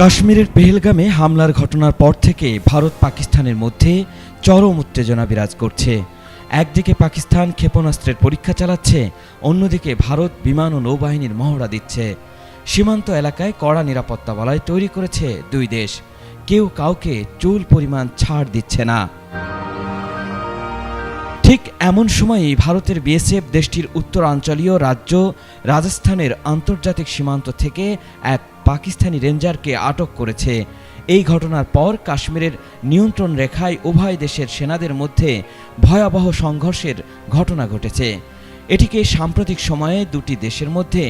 কাশ্মীরের পেহেলগামে হামলার ঘটনার পর থেকে ভারত পাকিস্তানের মধ্যে চরম উত্তেজনা বিরাজ করছে। একদিকে পাকিস্তান ক্ষেপণাস্ত্রের পরীক্ষা চালাচ্ছে, অন্যদিকে ভারত বিমান ও নৌবাহিনীর মহড়া দিচ্ছে। সীমান্ত এলাকায় কড়া নিরাপত্তা বলয় তৈরি করেছে দুই দেশ। কেউ কাউকে চুল পরিমাণ ছাড় দিচ্ছে না। ঠিক এমন সময়েই ভারতের বিএসএফ দেশটির উত্তরাঞ্চলীয় রাজ্য রাজস্থানের আন্তর্জাতিক সীমান্ত থেকে এক পাকিস্তানি রেঞ্জারকে আটক করেছে। এই ঘটনার পর কাশ্মীরের নিয়ন্ত্রণ রেখায় উভয় দেশের সেনাদের মধ্যে ভয়াবহ সংঘর্ষের ঘটনা ঘটেছে। এটিকে সাম্প্রতিক সময়ে দুটি দেশের মধ্যে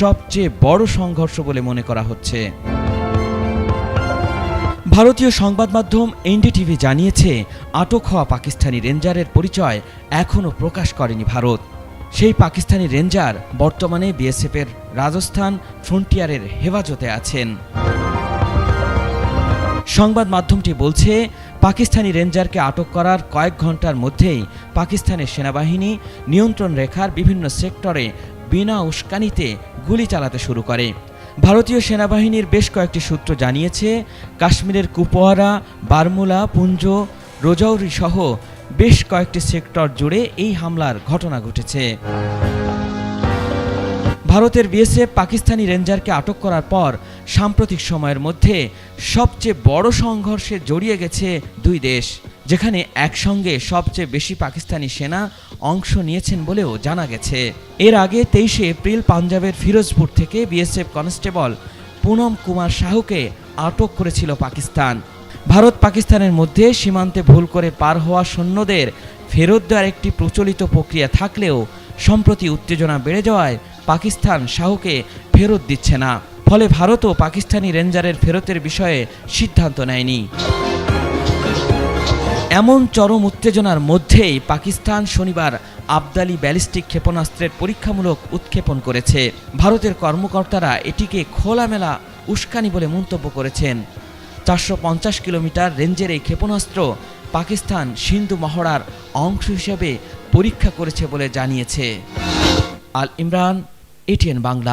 সবচেয়ে বড় সংঘর্ষ বলে মনে করা হচ্ছে। ভারতীয় সংবাদ মাধ্যম এনডিটিভি জানিয়েছে, আটক হওয়া পাকিস্তানি রেঞ্জারের পরিচয় এখনও প্রকাশ করেনি ভারত। সেই পাকিস্তানি রেঞ্জার বর্তমানে বিএসএফের রাজস্থান ফ্রন্টিয়ারের হেফাজতে আছেন। সংবাদ মাধ্যমটি বলছে, পাকিস্তানি রেঞ্জারকে আটক করার কয়েক ঘণ্টার মধ্যেই পাকিস্তানের সেনাবাহিনী নিয়ন্ত্রণ রেখার বিভিন্ন সেক্টরে বিনা উস্কানিতে গুলি চালাতে শুরু করে। ভারতীয় সেনাবাহিনীর বেশ কয়েকটি সূত্র জানিয়েছে, কাশ্মীরের কুপওয়ারা বারমুলা, পুঞ্জ রোজৌরি সহ বেশ কয়েকটি সেক্টর জুড়ে এই হামলার ঘটনা ঘটেছে। ভারতের বিএসএফ পাকিস্তানি রেঞ্জারকে আটক করার পর সাম্প্রতিক সময়ের মধ্যে সবচেয়ে বড় সংঘর্ষে জড়িয়ে গেছে দুই দেশ, যেখানে একসঙ্গে সবচেয়ে বেশি পাকিস্তানি সেনা অংশ নিয়েছেন বলেও জানা গেছে। এর আগে তেইশে এপ্রিল পাঞ্জাবের ফিরোজপুর থেকে বিএসএফ কনস্টেবল পুনম কুমার শাহুকে আটক করেছিল পাকিস্তান। ভারত পাকিস্তানের মধ্যে সীমান্তে ভুল করে পার হওয়া সৈন্যদের ফেরত দেওয়ার একটি প্রচলিত প্রক্রিয়া থাকলেও সম্প্রতি উত্তেজনা বেড়ে যাওয়ায় পাকিস্তান শাহকে ফেরত দিচ্ছে না। ফলে ভারতও পাকিস্তানি রেঞ্জারের ফেরতের বিষয়ে সিদ্ধান্ত নেয়নি। এমন চরম উত্তেজনার মধ্যেই পাকিস্তান শনিবার আবদালি ব্যালিস্টিক ক্ষেপণাস্ত্রের পরীক্ষামূলক উৎক্ষেপণ করেছে। ভারতের কর্মকর্তারা এটিকে খোলামেলা উস্কানি বলে মন্তব্য করেছেন। চারশো পঞ্চাশ কিলোমিটার রেঞ্জের এই ক্ষেপণাস্ত্র পাকিস্তান সিন্ধু মহড়ার অংশ হিসেবে পরীক্ষা করেছে বলে জানিয়েছে। আল ইমরান, এটিএন বাংলা।